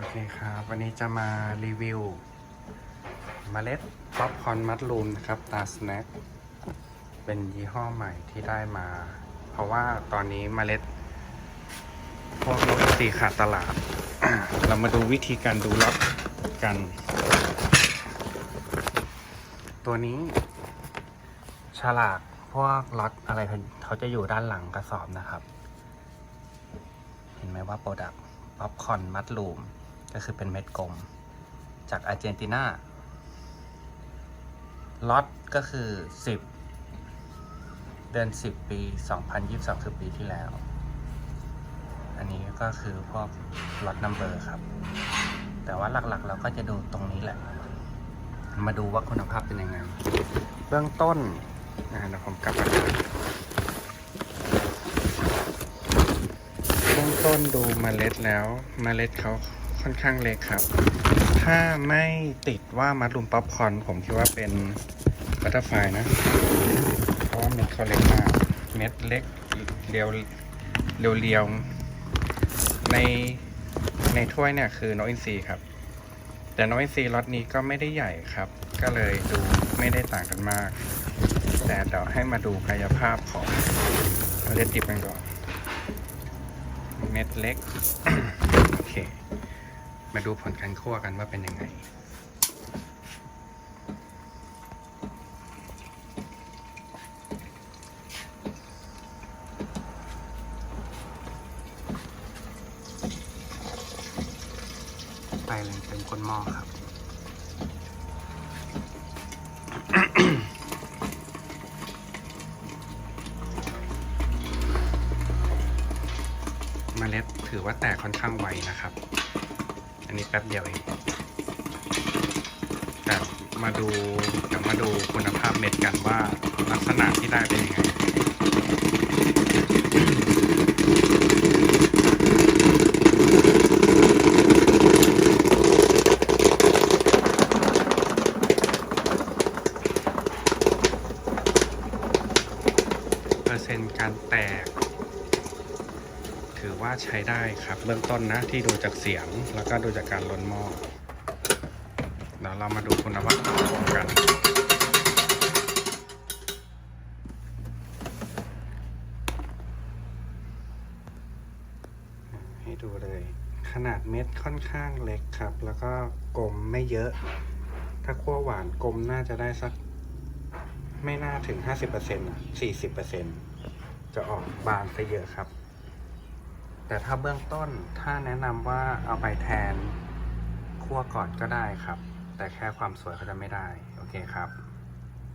โอเคครับ วันนี้จะมารีวิวเมล็ดป๊อปคอนมัดรูมนะครับ ตาสแน็คเป็นยี่ห้อใหม่ที่ได้มา เพราะว่าตอนนี้เมล็ด พวกรถสีขาดตลาด เรามาดูวิธีการดูล็อตกัน ตัวนี้ ฉลากพวกล็อตอะไรเขาจะอยู่ด้านหลังกระสอบนะครับ เห็นไหมว่าโปรดักป๊อปคอนมัดลูม ก็คือเป็นเม็ดกลม จากอาร์เจนตินาล็อตก็คือ 10 เดือน 10 ปี 2022 คือปีที่แล้ว อันนี้ก็คือพวกล็อตนัมเบอร์ครับ แต่ว่าหลักๆ เราก็จะดูตรงนี้แหละ มาดูว่าคุณภาพเป็นยังไง เบื้องต้นนะเดี๋ยวผมกลับมาเบื้องต้นดูเมล็ดแล้วเมล็ดเขา ค่อนข้างเล็กครับ ถ้าไม่ติดว่ามัดลุมป๊อปคอนผมคิดว่าเป็นบัตเตอร์ไฟนะ เพราะว่าเม็ดเขาเล็กมาก เม็ดเล็กเรียวเรียวเรียวในในถ้วยเนี่ยคือนกอินทรีครับ แต่นกอินทรีล็อตนี้ก็ไม่ได้ใหญ่ครับ ก็เลยดูไม่ได้ต่างกันมาก แต่เดี๋ยวให้มาดูกายภาพของเมล็ดดิบกันก่อน เม็ดเล็ก โอเค มาดูผลการคั่วกันว่าเป็นยังไงไปเลยเป็นคนหม้อครับเมล็ดถือว่าแตกค่อนข้างไวนะครับ อันนี้แป๊บเดียวเองแต่มาดูเดี๋ยวมาดูคุณภาพเม็ดกันว่าลักษณะที่ได้เป็นยังไงเปอร์เซ็นต์การแตก ถือว่าใช้ได้ครับเบื้องต้นนะที่ดูจากเสียงแล้วก็ดูจากการล้นหม้อเดี๋ยวเรามาดูคุณภาพกัน ให้ดูเลย ขนาดเม็ดค่อนข้างเล็กครับ แล้วก็กลมไม่เยอะ ถ้าคั่วหวานกลมน่าจะได้สัก ไม่น่าถึง 50%อะ40%จะออกบานซะเยอะครับ แต่ถ้าเบื้องต้นถ้าแนะนำว่าเอาไปแทนคั่วก่อนก็ได้ครับ แต่แค่ความสวยเขาจะไม่ได้ โอเคครับ